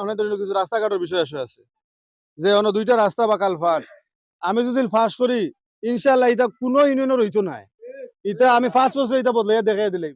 আপনাদের কিছু রাস্তাঘাটের বিষয় আছে। যে অন্য দুইটা রাস্তা বা কাল কালফাট আমি যদি ফাঁস করি ইনশাল্লাহ এটা কোনো ইউনিয়নের হইতো নাই। এটা আমি পাঁচ বছর এটা বদলাইয়া দেখাই দিলাম।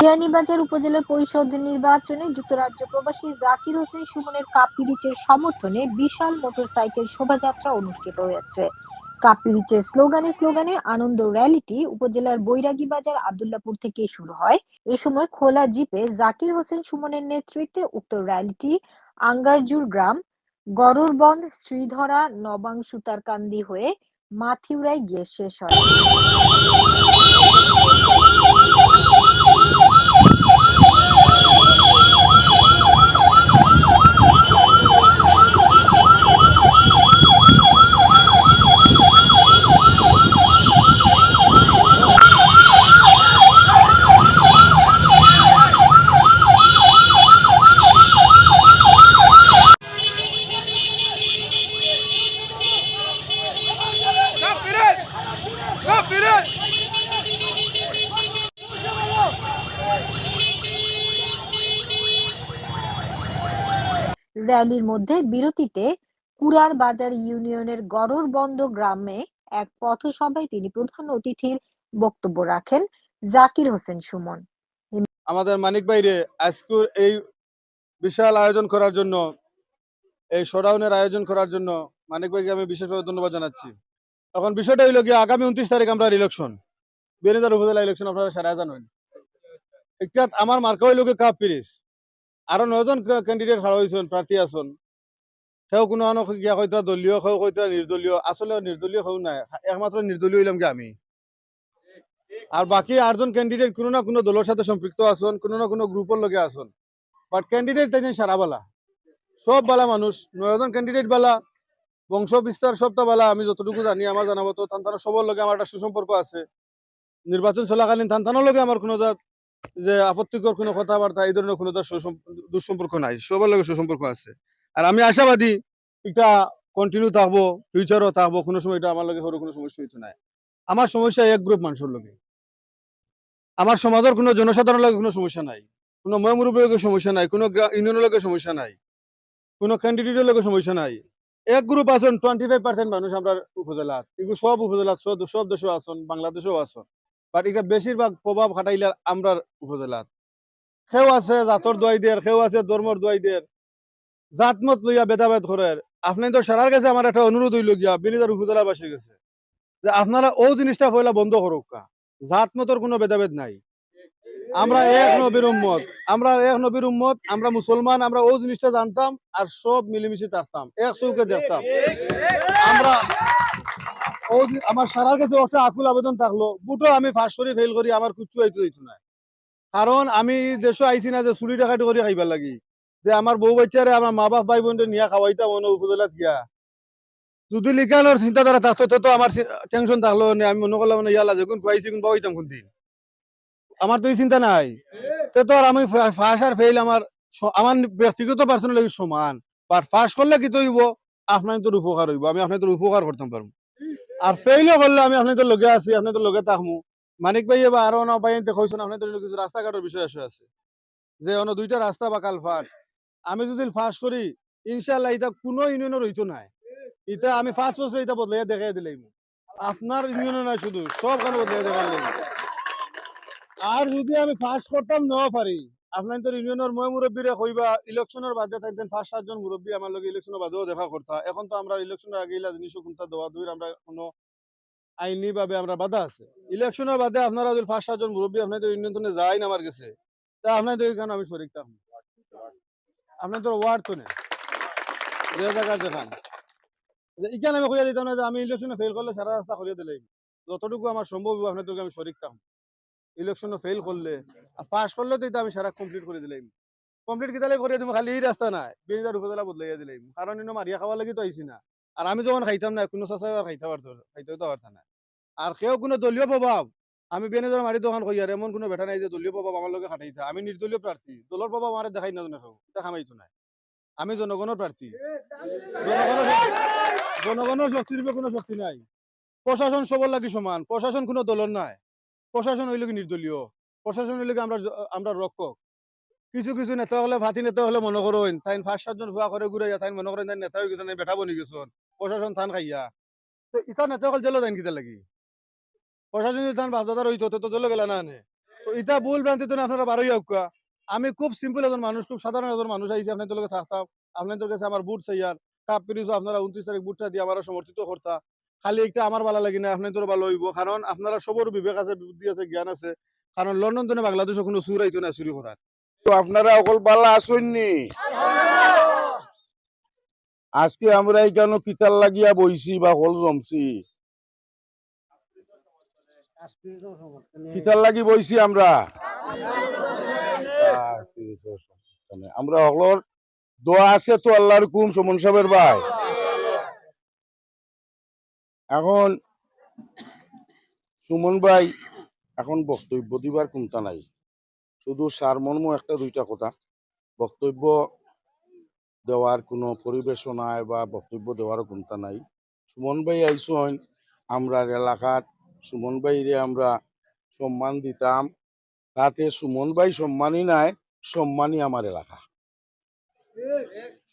বিয়ানীবাজার উপজেলা পরিষদ নির্বাচনে যুক্তরাজ্য প্রবাসী জাকির হোসেন সুমনের কাপিরিচের সমর্থনে বিশাল মোটরসাইকেল শোভাযাত্রা অনুষ্ঠিত হয়েছে। কাপিরিচের স্লোগানে স্লোগানে আনন্দ র্যালিটি উপজেলার বৈরাগী বাজার আবদুল্লাপুর থেকে শুরু হয়। এ সময় খোলা জিপে জাকির হোসেন সুমনের নেতৃত্বে উক্ত র্যালিটি আঙ্গারজুর গ্রাম গরুরবন্দ শ্রীধরা নবাং সুতারকান্দি হয়ে মাথিউরায় গিয়ে শেষ হয়। র্যালির মধ্যে বিরতিতে কুরার বাজার ইউনিয়নের গররবন্দ গ্রামে এক পথসভায় তিনি প্রধান অতিথির বক্তব্য রাখেন জাকির হোসেন সুমন। আমাদের মানিক বাইরে আজকের এই বিশাল আয়োজন করার জন্য, এই শোডাউনের আয়োজন করার জন্য মানিক ভাইকে আমি বিশেষভাবে ধন্যবাদ জানাচ্ছি। এখন বিষয়টা হইল গিয়ে আগামী উনত্রিশ তারিখ আমরা ইলেকশন বিয়ানীদার উপজেলা ইলেকশন আপনারা সারা জানেন। আমার মার্কা হইল গিয়ে কাপ পিরিস আরও নজন ক্যান্ডিডেট খাড়া হয়েছেন প্রার্থী আছেন সেও কোনো গিয়া কইতা দলীয়, সেও কইতা নির্দলীয় আসলে নির্দলীয় কেউ নাই। একমাত্র নির্দলীয় হইলাম আমি। আর বাকি আটজন ক্যান্ডিডেট কোনো না কোনো দলের সাথে সম্পৃক্ত আছেন কোনো না কোনো গ্রুপের লগে আছেন বাট ক্যান্ডিডেট তাই সারা বালা। সব বালা মানুষ নয়জন ক্যান্ডিডেট বালা, বংশ বিস্তার সবটা বালা। আমি যতটুকু জানি আমার জানাব তো তান্তানোর সবার লগে আমার একটা সুসম্পর্ক আছে। নির্বাচন চলাকালীন তান্তানোর লগে আমার কোনো যে আপত্তিকর কোনো কথাবার্তা, এই ধরনের কোনো দুঃসম্পর্ক নাই। সবার লগে সুসম্পর্ক আছে। আর আমি আশাবাদী এটা কন্টিনিউ থাকব ফিউচারও থাকব, কোনো সময় এটা আমার লগে সরু কোনো সমস্যা হইতো নাই। আমার সমস্যা এক গ্রুপ মানুষের লগে। আমার সমাজের কোনো জনসাধারণের লগে কোনো সমস্যা নাই। কোনো ময়মুরুবের লগে সমস্যা নাই, কোনো ইউনিয়নের লগে সমস্যা নাই, কোনো ক্যান্ডিডেটের লগে সমস্যা নাই। এক গ্রুপ আছেন টোয়েন্টি ফাইভ পার্সেন্ট মানুষ আমরা উপজেলার। এগুলো সব উপজেলার, সব সব দেশেও আছেন, বাংলাদেশেও আছেন। বাট এটা বেশিরভাগ প্রভাব খাটাইলে আমরা উপজেলার। সেও আছে জাতর দোয়াই দের সেও আছে ধর্মর দোয়াই দের জাতমত লইয়া ভেদাভেদ করে। আপনি তো সারার কাছে আমার একটা অনুরোধ হইল গিয়া বিনিদার উপজেলাবাসীর কাছে, যে আপনারা ও জিনিসটা পয়লা বন্ধ করুক কা জাতমতর কোনো ভেদাভেদ নাই। আমরা এক নবীর উম্মত, আমরা এক নবীর উম্মত, আমরা মুসলমান, আমরা ও জিনিসটা জানতাম আর সব মিলেমিশে থাকতাম। এক চৌকে দেখতাম। আমরা আমার সারার কাছে একটা আকুল আবেদন থাকল, বুটো আমি ফাঁস করে ফেল করি, আমার কুচ্ছু হইতে হইতো না। কারণ আমি দেশে আইছি না যে চুরি ডাকাতি করে খাইবার লাগি। যে আমার বউ বাচ্চারে আমার মা বাপ ভাই বোনদের নিয়ে খাওয়াইতাম অন্য উপজেলাত গিয়া। যদি লিখানোর চিন্তাধারা থাকতো, তো তো আমার টেনশন থাকল আমি মনে করলাম ইয়ালা যখন খুয়াইছি কোন পাইতাম কোন দিন। আমার তো এই চিন্তা নাই। তো তো আর আমি ফাঁস আর ফেল আমার আমার ব্যক্তিগত পার্সোনাল সমান। বাট ফাঁস করলে কি তো হইব আপনার তোর উপকার হইব, আমি আপনার তোর উপকার করতাম পারব। আর ফেইলও করলে আমি আপনাদের লগে আছি, আপনাদের লগে থাকমু। মানিক ভাই বা আরও না ভাই কইছেন, আপনাদের কিছু রাস্তাঘাটের বিষয় আসে আছে। যে অন্য দুইটা রাস্তা বা কালফাট আমি যদি ফাঁস করি ইনশাল্লাহ এটা কোনো ইউনিয়নের হইতো নাই। এটা আমি পাঁচ বছর এটা বদলাইয়া দেখাই দিলাম আপনার ইউনিয়নে নাই শুধু, সব খানে বদলাই দেখাই আর যদি আমি ফাঁস করতাম ন পারি। আপনার ইউনিয়নের ময় মুরব্বীরা কইবা ইলেকশনের বাদে থাকবেন পাঁচ সাতজন মুরব্বী আমার লগে ইলেকশনের বাদেও দেখা করতা এখন তো আমরা ইলেকশনের আগে ইলা দুই আমরা কোনো আইনি ভাবে আমরা বাধা আছে। ইলেকশনের বাদে আপনারা যদি পাঁচ সাতজন মুরব্বী ইউনিয়ন যাই না আমার কাছে তা আপনাদের এখানে আমি শরিক থাকব আপনাদের ওয়ার্ড তো নেই। যে যেখান। এখানে আমি কইয়া দিতাম না যে আমি ইলেকশনে ফেল করলে সারা রাস্তা করিয়া দিলাম যতটুকু আমার সম্ভব আপনাদেরকে আমি শরিক থাকব ইলেকশনে ফেল করলে, আর পাস করলে তো আমি সারা কমপ্লিট করে দিলাম। কমপ্লিট কিতালে করে দিব? খালি এই রাস্তা নাই। বেঞ্জার উপজেলা বদলাইয়া দিলাম। কারণ ইনো মারিয়া খাওয়া লাগি তো আইছি না। আর আমি যখন খাইতাম না, কোনো চাষা আর খাইতে পারতো খাইতে পারতাম না। আর কেউ কোনো দলীয় প্রভাব আমি বেনেজর মারি দোকান কই আর এমন কোনো বেটা নাই যে দলীয় প্রভাব আমার লগে খাটাইতে। আমি নির্দলীয় প্রার্থী। দলের প্রভাব আমার দেখাই না দেখো এটা খামাইতো না আমি জনগণের প্রার্থী। জনগণের জনগণের শক্তির কোনো শক্তি নাই। প্রশাসন সবার লাগি সমান। প্রশাসন কোনো দলের নাই। প্রশাসন হইলে কি নির্দলীয়? প্রশাসন হইলে কি আমরা আমরা রক্ষক? কিছু কিছু নেতা হলে ভাতি নেতা হলে মনে করেন তাই পাঁচ সাতজন ভুয়া করে ঘুরে তাই মনে করেন তাই নেতা হয়ে গেছে বেটা বনি গেছেন, প্রশাসন থান খাইয়া। তো ইটা নেতা হল জেলো দেন কিতা লাগি? প্রশাসন যদি থান বাপদাদার হইতো, তো জেলো গেলা না তো ইটা ভুল ভ্রান্তি তো আপনারা বারোই হোকা আমি খুব সিম্পল একজন মানুষ, খুব সাধারণ একজন মানুষ আইসি আপনাদের লগে থাকতাম। আপনাদের কাছে আমার বুট চাইয়ার কাপ পিরিস আপনারা উনত্রিশ তারিখ বুটটা দিয়ে আমার সমর্থিত করতা। খালি একটা আমার ভালো লাগে না, আপনাদের ভালো হইব। কারণ আপনারা সবর বিবেক আছে, বুদ্ধি আছে, জ্ঞান আছে। কারণ লন্ডন তো বাংলাদেশে কোনো সুর আইতো না, চুরি করার। তো আপনারা অকল পাল্লা আসেননি আজকে আমরা এখানে কিতার লাগিয়া বইছি বা হল জমছি। কিতার লাগি বইছি আমরা। আমরা হলর দোয়া আছে তো আল্লাহর কুম সমন সাহেবের ভাই। এখন সুমন ভাই, এখন বক্তব্য দিবার কোনটা নাই। শুধু সারমর্ম একটা দুইটা কথা। বক্তব্য দেওয়ার কোনো পরিবেশনায় বা বক্তব্য দেওয়ারও কোনটা নাই। সুমন ভাই আইসন, আমরা এলাকার সুমন ভাইরে আমরা সম্মান দিতাম। তাতে সুমন ভাই সম্মানই নাই, সম্মানই আমার এলাকা।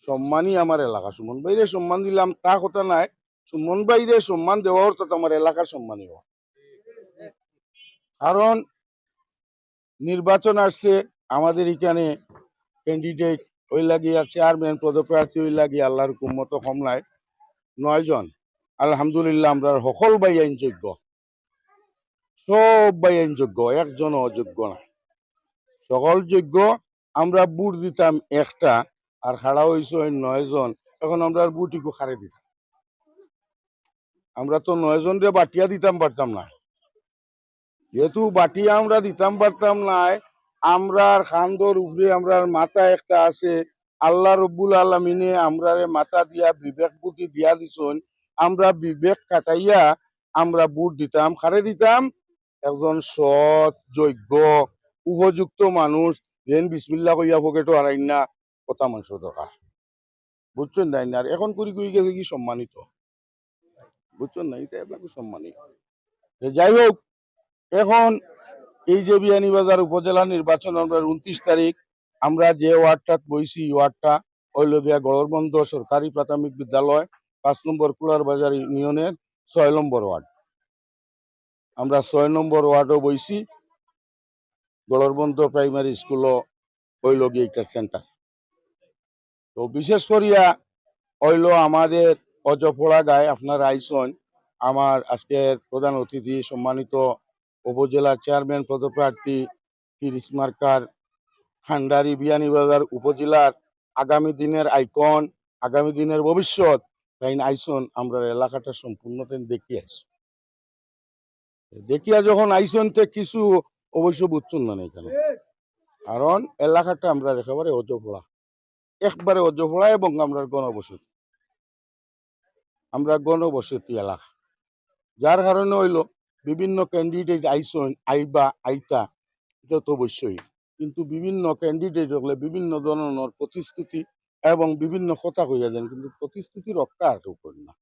সম্মানই আমার এলাকা। সুমন ভাইরে সম্মান দিলাম, তা কথা নাই। সুমন সম্মান দেওয়া অর্থাৎ আমার এলাকার সম্মানই হওয়া কারণ নির্বাচন আসছে, আমাদের এখানে ক্যান্ডিডেট ওই লাগিয়া চেয়ারম্যান পদপ্রার্থী ওই লাগিয়ে আল্লাহর কুম্মত কমলায় নয় জন। আলহামদুলিল্লাহ আমরা সকল বাই আইন যোগ্য সব বাই আইন যোগ্য একজন অযোগ্য না। সকল যোগ্য, আমরা বুট দিতাম একটা, আর খাড়া হয়েছে ওই নয় জন। এখন আমরা বুটিকু খারে দিতাম। আমরা তো নয় জন রে বাটিয়া দিতাম পারতাম না। যেহেতু বাটিয়া আমরা দিতাম পারতাম না, আমরা খান্দর উপরে আমরার মাথা একটা আছে। আল্লাহ রব্বুল আলমিনে আমরারে মাথা দিয়া, বিবেক বুদ্ধি দিয়া দিছন। আমরা বিবেক কাটাইয়া আমরা বুট দিতাম। খারে দিতাম? একজন সৎ, যোগ্য, উপযুক্ত মানুষ। যেন বিসমিল্লা কইয়া পকেটও হারাই না। কথা মানুষ দরকার। বুঝছেন না এখন করি করি গেছে কি সম্মানিত? বুঝছেন না? এটা আপনাকে সম্মানিত তো যাই হোক, এখন এই যে বিয়ানীবাজার উপজেলা নির্বাচন আমরা উনত্রিশ তারিখ, আমরা যে ওয়ার্ডটাত বইছি ওয়ার্ডটা হইল গিয়া গড়বন্ধ সরকারি প্রাথমিক বিদ্যালয়, পাঁচ নম্বর কুলার বাজার ইউনিয়নের ছয় নম্বর ওয়ার্ড। আমরা ছয় নম্বর ওয়ার্ডও বইছি, গড়বন্ধ প্রাইমারি স্কুলও হইল গিয়ে একটা সেন্টার। তো বিশেষ করিয়া হইল আমাদের অজপড়া গায়ে আপনার আইসন আমার আজকের প্রধান অতিথি সম্মানিত উপজেলার চেয়ারম্যান পদপ্রার্থী তিরিশ মার্কার খান্ডারি বিয়ানীবাজার উপজেলার আগামী দিনের আইকন আগামী দিনের ভবিষ্যৎ, তাই আইসন আমরা এলাকাটা সম্পূর্ণ দেখি আইস দেখিয়া যখন আইসন তে কিছু অবশ্য বুঝছুন না এখানে কারণ এলাকাটা আমরা একেবারে অজফোড়া, একবারে অজফোড়া এবং আমরা গণবসতি। আমরা গণবসতি এলাকা। যার কারণে হইল বিভিন্ন ক্যান্ডিডেট আইসন, আইবা, আইতা, এটা তো অবশ্যই। কিন্তু বিভিন্ন ক্যান্ডিডেট হলে বিভিন্ন ধরনের প্রতিশ্রুতি এবং বিভিন্ন কথা কইয়া দেন, কিন্তু প্রতিশ্রুতি রক্ষা আর করেন না।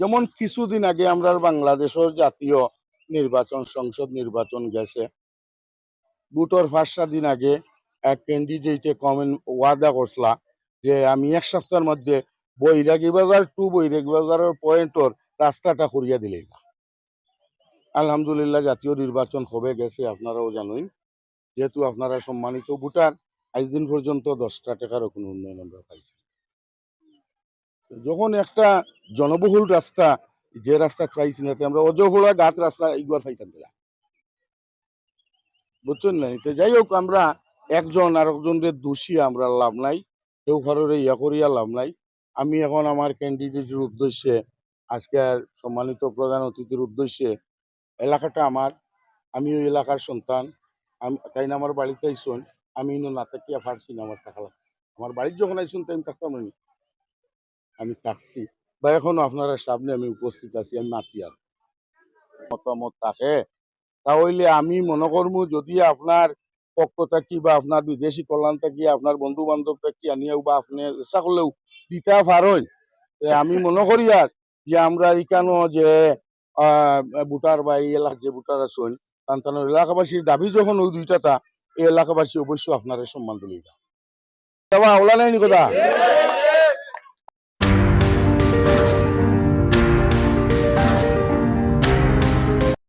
যেমন কিছুদিন আগে আমরা বাংলাদেশের জাতীয় নির্বাচন, সংসদ নির্বাচন গেছে। বুটোর সাত দিন আগে এক ক্যান্ডিডেটে কমেন্ট ওয়াদা করছিলা যে আমি এক সপ্তাহের মধ্যে বৈরাগী বাজার টু বৈরাগী বাজারের পয়েন্টর রাস্তাটা করিয়া দিলেই না। আলহামদুলিল্লাহ, জাতীয় নির্বাচন হবে, গেছে, আপনারাও জানেন। যেহেতু আপনারা সম্মানিত ভোটার, আজ দিন পর্যন্ত দশটা টাকারও কোনো উন্নয়ন আমরা পাইছি যখন একটা জনবহুল রাস্তা, যে রাস্তা পাইছি না আমরা অজহোড়া গাছ রাস্তা এইগুলো পাইতাম না। বুঝছেন না? তো যাই হোক, আমরা একজন আর একজনের দোষী, আমরা লাভ নাই। কেউ কারোর ইয়া করিয়া লাভ নাই। আমি এখন আমার ক্যান্ডিডেটের উদ্দেশ্যে আজকের সম্মানিত প্রধান অতিথির উদ্দেশ্যে, এলাকাটা আমার আমি ওই এলাকার সন্তান, আমি, তাই না আমার বাড়িতে আইসুন, আমি ইনো না থাকিয়া পারছি না আমার টাকা লাগছে। আমার বাড়ির যখন আইসুন, তাই আমি থাকতাম না আমি। থাকছি। বা এখনও আপনারা সামনে আমি উপস্থিত আছি, আমি নাতি আর মতামত থাকে। তাহলে আমি মনে করব, যদি আপনার পক্ষ থাকি বা আপনার বিদেশি কল্যাণ থাকি আপনার বন্ধু বান্ধব কি আনিয়াও বা আপনি ইচ্ছা করলেও দিতা পারেন আমি মনে করি আর যে আমরা এখানো যে ভোটার বা এই এলাকার যে ভোটার আছেন, তান এলাকাবাসীর দাবি যখন ওই দুইটা তা, এই এলাকাবাসী অবশ্যই আপনার সম্মান দিলে ওলা নাই নি কথা?